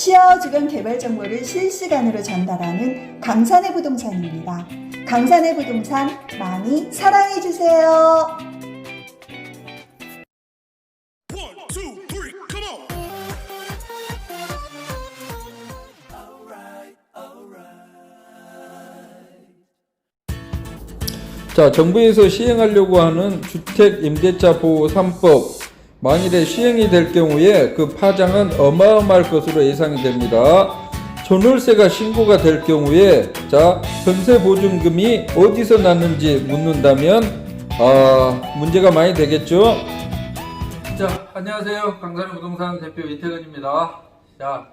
시야주변 개발 정보를 실시간으로 전달하는 강산의 부동산입니다. 강산의 부동산 많이 사랑해 주세요. Come on. 자, 정부에서 시행하려고 하는 주택 임대차 보호 3법 만일에 시행이 될 경우에 그 파장은 어마어마할 것으로 예상이 됩니다. 전월세가 신고가 될 경우에 자, 전세 보증금이 어디서 났는지 묻는다면 아, 문제가 많이 되겠죠. 자, 안녕하세요. 강산의 부동산 대표 이태근입니다. 자,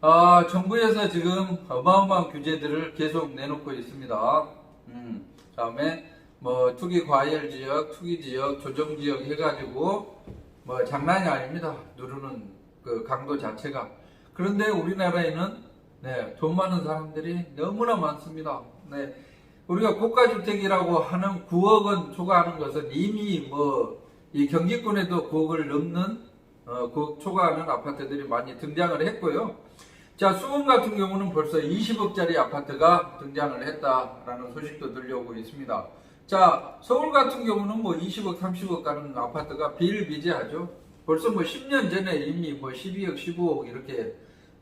아, 정부에서 지금 어마어마한 규제들을 계속 내놓고 있습니다. 음, 다음에 뭐 투기 과열 지역, 투기 지역, 조정 지역 해가지고 뭐 장난이 아닙니다. 누르는 그 강도 자체가. 그런데 우리나라에는 네, 돈 많은 사람들이 너무나 많습니다. 네, 우리가 고가주택이라고 하는 9억 원 초과하는 것은 이미 뭐 이 경기권에도 9억을 넘는 어, 9억 초과하는 아파트들이 많이 등장을 했고요. 자, 수원 같은 경우는 벌써 20억짜리 아파트가 등장을 했다라는 소식도 들려오고 있습니다. 자, 서울 같은 경우는 뭐 20억, 30억 가는 아파트가 비일비재하죠. 벌써 뭐 10년 전에 이미 뭐 12억, 15억 이렇게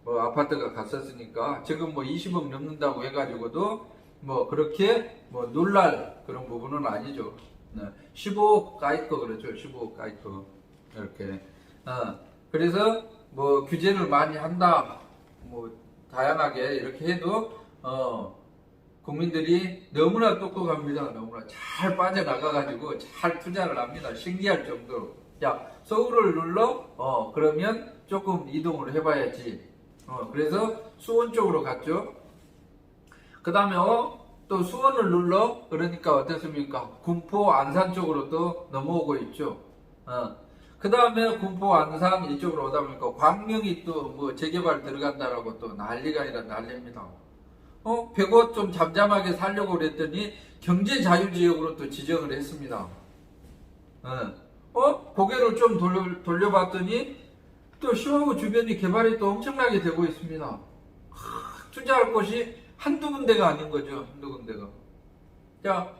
뭐 아파트가 갔었으니까 지금 뭐 20억 넘는다고 해가지고도 뭐 그렇게 뭐 놀랄 그런 부분은 아니죠. 네. 15억 가이커 그렇죠. 15억 가이커 이렇게. 어, 그래서 뭐 규제를 많이 한다. 뭐 다양하게 이렇게 해도 어 국민들이 너무나 똑똑합니다. 너무나 잘 빠져나가가지고 잘 투자를 합니다. 신기할 정도로. 야 서울을 눌러 어 그러면 조금 이동을 해봐야지. 어 그래서 수원 쪽으로 갔죠. 그 다음에 어, 또 수원을 눌러 그러니까 어떻습니까? 군포 안산 쪽으로 또 넘어오고 있죠. 어. 그 다음에 군포 안산 이쪽으로 오다 보니까 광명이 또 뭐 재개발 들어간다라고 또 난리가 아니라 난리입니다. 어, 100원 좀 잠잠하게 살려고 그랬더니 경제 자유지역으로 또 지정을 했습니다. 어, 어? 고개를 좀 돌려, 돌려봤더니 또 시화구 주변이 개발이 또 엄청나게 되고 있습니다. 하, 투자할 곳이 한두 군데가 아닌 거죠. 한두 군데가. 자,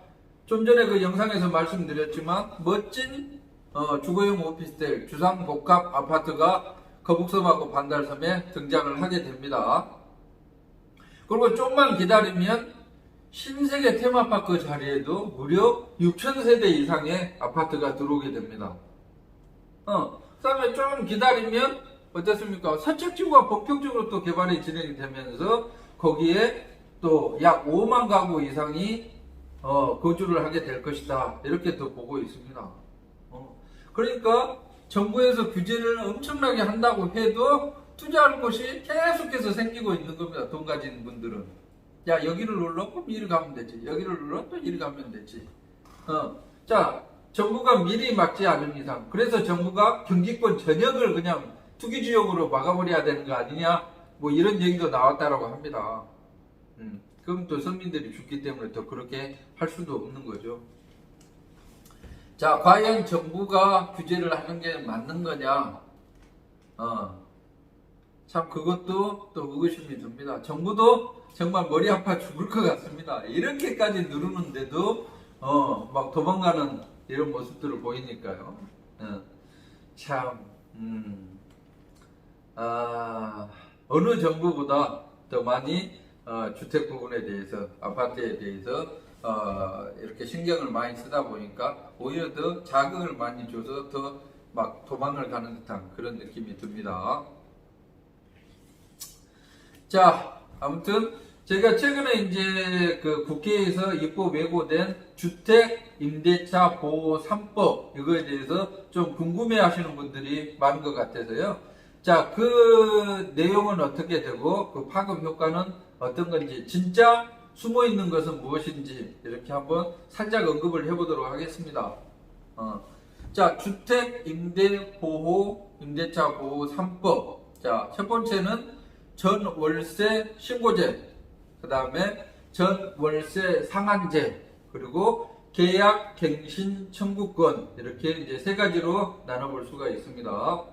좀 전에 그 영상에서 말씀드렸지만 멋진 어, 주거용 오피스텔 주상 복합 아파트가 거북섬하고 반달섬에 등장을 하게 됩니다. 그리고 좀만 기다리면 신세계 테마파크 자리에도 무려 6,000세대 이상의 아파트가 들어오게 됩니다. 어, 그 다음에 좀 기다리면 어떻습니까? 서척지구가 본격적으로 또 개발이 진행이 되면서 거기에 또 약 5만 가구 이상이 어, 거주를 하게 될 것이다. 이렇게 또 보고 있습니다. 어, 그러니까 정부에서 규제를 엄청나게 한다고 해도 투자할 곳이 계속해서 생기고 있는 겁니다. 돈 가진 분들은. 야, 여기를 눌러? 그럼 이리 가면 되지. 여기를 눌러? 또 이리 가면 되지. 어, 자, 정부가 미리 막지 않은 이상. 그래서 정부가 경기권 전역을 그냥 투기지역으로 막아버려야 되는 거 아니냐? 뭐 이런 얘기도 나왔다라고 합니다. 음, 그럼 또 서민들이 죽기 때문에 더 그렇게 할 수도 없는 거죠. 자, 과연 정부가 규제를 하는 게 맞는 거냐? 어, 참 그것도 또 의구심이 듭니다. 정부도 정말 머리 아파 죽을 것 같습니다. 이렇게까지 누르는데도 어, 막 도망가는 이런 모습들을 보이니까요. 어, 참, 음, 아, 어느 정부보다 더 많이 어, 주택 부분에 대해서, 아파트에 대해서 어, 이렇게 신경을 많이 쓰다 보니까 오히려 더 자극을 많이 줘서 더 막 도망을 가는 듯한 그런 느낌이 듭니다. 자, 아무튼 제가 최근에 이제 그 국회에서 입법 예고된 주택 임대차 보호 3법 이거에 대해서 좀 궁금해 하시는 분들이 많은 것 같아서요. 자, 그 내용은 어떻게 되고 그 파급 효과는 어떤 건지 진짜 숨어 있는 것은 무엇인지 이렇게 한번 살짝 언급을 해보도록 하겠습니다. 어. 자, 주택 임대 보호 임대차 보호 3법. 자, 첫 번째는 전 월세 신고제, 그 다음에 전 월세 상한제, 그리고 계약 갱신 청구권 이렇게 이제 세 가지로 나눠볼 수가 있습니다.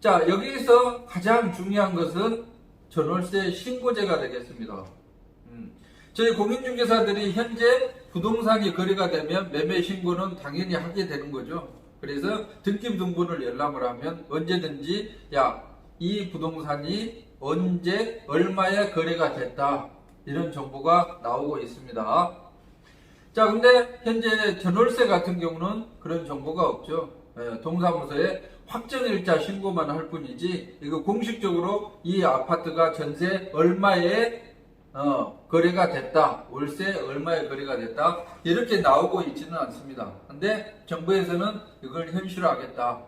자, 여기서 가장 중요한 것은 전월세 신고제가 되겠습니다. 음, 저희 공인중개사들이 현재 부동산이 거래가 되면 매매 신고는 당연히 하게 되는 거죠. 그래서 등기 등본을 열람을 하면 언제든지 야, 이 부동산이 언제 얼마에 거래가 됐다. 이런 정보가 나오고 있습니다. 자, 근데 현재 전월세 같은 경우는 그런 정보가 없죠. 예, 동사무소에 확정일자 신고만 할 뿐이지 이거 공식적으로 이 아파트가 전세 얼마에 어, 거래가 됐다, 월세 얼마에 거래가 됐다 이렇게 나오고 있지는 않습니다. 근데 정부에서는 이걸 현실화하겠다.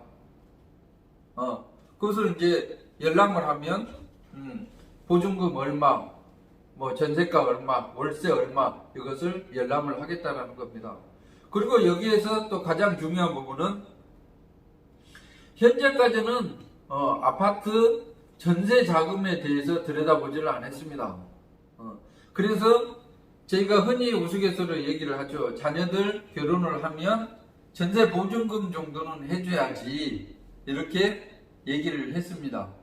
어, 그것을 이제 열람을 하면 음, 보증금 얼마, 뭐 전세가 얼마, 월세 얼마 이것을 열람을 하겠다라는 겁니다. 그리고 여기에서 또 가장 중요한 부분은 현재까지는 어, 아파트 전세 자금에 대해서 들여다보지를 않았습니다. 어, 그래서 저희가 흔히 우스갯소리로 얘기를 하죠. 자녀들 결혼을 하면 전세 보증금 정도는 해줘야지 이렇게 얘기를 했습니다.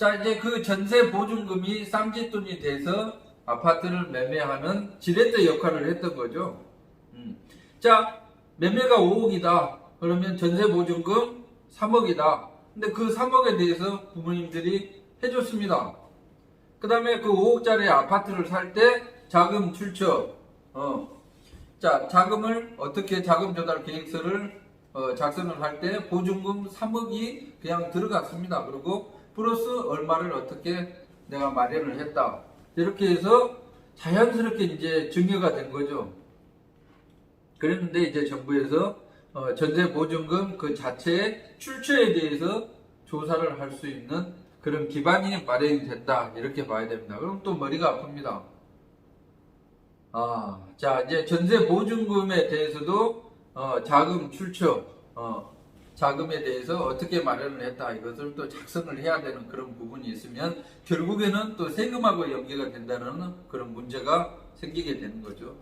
자, 이제 그 전세 보증금이 쌍짓돈이 돼서 아파트를 매매하는 지렛대 역할을 했던 거죠. 음. 자, 매매가 5억이다. 그러면 전세 보증금 3억이다. 근데 그 3억에 대해서 부모님들이 해줬습니다. 그 다음에 그 5억짜리 아파트를 살 때 자금 출처, 어. 자, 자금을 어떻게 자금 조달 계획서를 어, 작성을 할 때 보증금 3억이 그냥 들어갔습니다. 그리고 플러스 얼마를 어떻게 내가 마련을 했다. 이렇게 해서 자연스럽게 이제 증여가 된 거죠. 그랬는데 이제 정부에서 어, 전세 보증금 그 자체의 출처에 대해서 조사를 할 수 있는 그런 기반이 마련이 됐다 이렇게 봐야 됩니다. 그럼 또 머리가 아픕니다. 아, 자 이제 전세 보증금에 대해서도 어, 자금 출처, 어, 자금에 대해서 어떻게 마련을 했다 이것을 또 작성을 해야 되는 그런 부분이 있으면 결국에는 또 세금하고 연계가 된다는 그런 문제가 생기게 되는 거죠.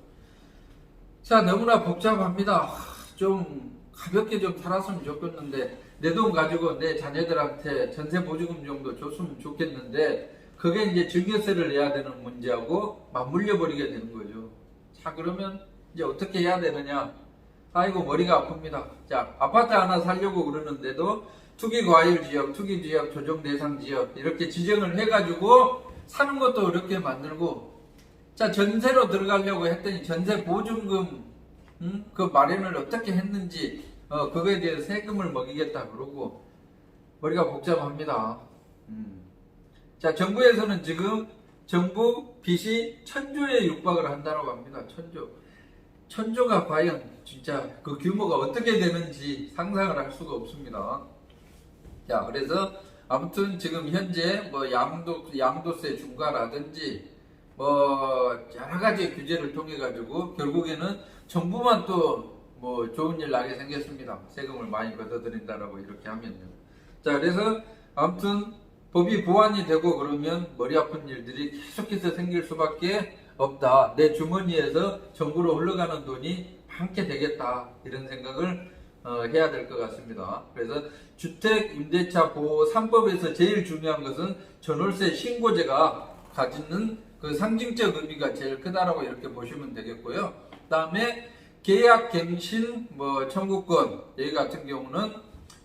자, 너무나 복잡합니다. 하, 좀 가볍게 좀 살았으면 좋겠는데 내 돈 가지고 내 자녀들한테 전세 보증금 정도 줬으면 좋겠는데 그게 이제 증여세를 내야 되는 문제하고 맞물려 버리게 되는 거죠. 자, 그러면 이제 어떻게 해야 되느냐? 아이고 머리가 아픕니다. 자, 아파트 하나 살려고 그러는데도 투기 과일 지역, 투기 지역, 조정 대상 지역 이렇게 지정을 해가지고 사는 것도 어렵게 만들고 자, 전세로 들어가려고 했더니 전세 보증금 음? 그 마련을 어떻게 했는지 어, 그거에 대해서 세금을 먹이겠다 그러고 머리가 복잡합니다. 음. 자, 정부에서는 지금 정부 빚이 천조에 육박을 한다고 합니다. 천조. 천조가 과연 진짜 그 규모가 어떻게 되는지 상상을 할 수가 없습니다. 자, 그래서 아무튼 지금 현재 뭐 양도, 양도세 중과라든지 뭐 여러 가지 규제를 통해 가지고 결국에는 정부만 또 뭐 좋은 일 나게 생겼습니다. 세금을 많이 걷어들인다라고 이렇게 하면요. 자, 그래서 아무튼 법이 보완이 되고 그러면 머리 아픈 일들이 계속해서 생길 수밖에 없다. 내 주머니에서 정부로 흘러가는 돈이 많게 되겠다. 이런 생각을 어, 해야 될 것 같습니다. 그래서 주택 임대차 보호 3법에서 제일 중요한 것은 전월세 신고제가 가지는 그 상징적 의미가 제일 크다라고 이렇게 보시면 되겠고요. 그다음에 계약 갱신 뭐 청구권 여기 같은 경우는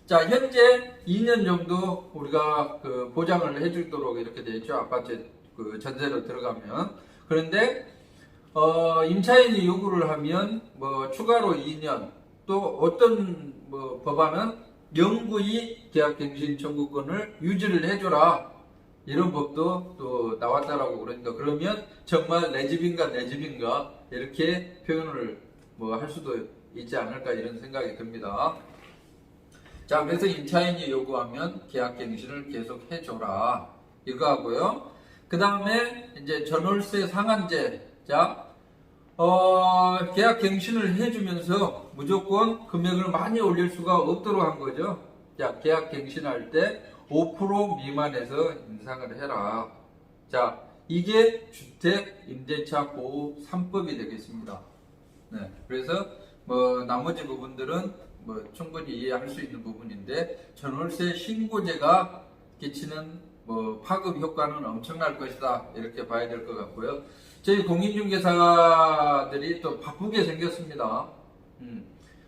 자 현재 2년 정도 우리가 그 보장을 해주도록 이렇게 되어 있죠 아파트 그 전세로 들어가면 그런데 어 임차인이 요구를 하면 뭐 추가로 2년 또 어떤 뭐 법안은 영구히 계약갱신 청구권을 유지를 해줘라 이런 법도 또 나왔다라고 그러니까 그러면 정말 내 집인가 내 집인가 이렇게 표현을 뭐 할 수도 있지 않을까 이런 생각이 듭니다. 자 그래서 임차인이 요구하면 계약갱신을 계속 해줘라 이거 하고요. 그 다음에 이제 전월세 상한제 자 어, 계약 갱신을 해주면서 무조건 금액을 많이 올릴 수가 없도록 한 거죠. 자, 계약 갱신할 때 5% 미만에서 인상을 해라. 자, 이게 주택 임대차 보호 3법이 되겠습니다. 네. 그래서 뭐 나머지 부분들은 뭐 충분히 이해할 수 있는 부분인데 전월세 신고제가 끼치는 뭐 파급 효과는 엄청날 것이다 이렇게 봐야 될 것 같고요. 저희 공인중개사들이 또 바쁘게 생겼습니다. 음,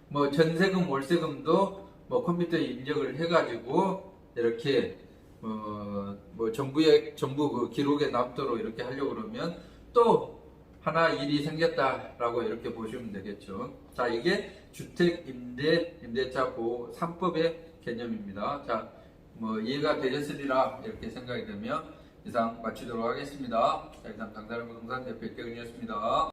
뭐 전세금, 월세금도 뭐 컴퓨터에 입력을 해가지고 이렇게 어, 뭐 정부의 정부 그 기록에 남도록 이렇게 하려고 그러면 또 하나 일이 생겼다라고 이렇게 보시면 되겠죠. 자, 이게 주택 임대 임대차 보호 3법의 개념입니다. 자, 뭐 이해가 되셨으리라 이렇게 생각이 되면 이상 마치도록 하겠습니다. 자, 이상 강사람 부동산 대표 이태근이었습니다.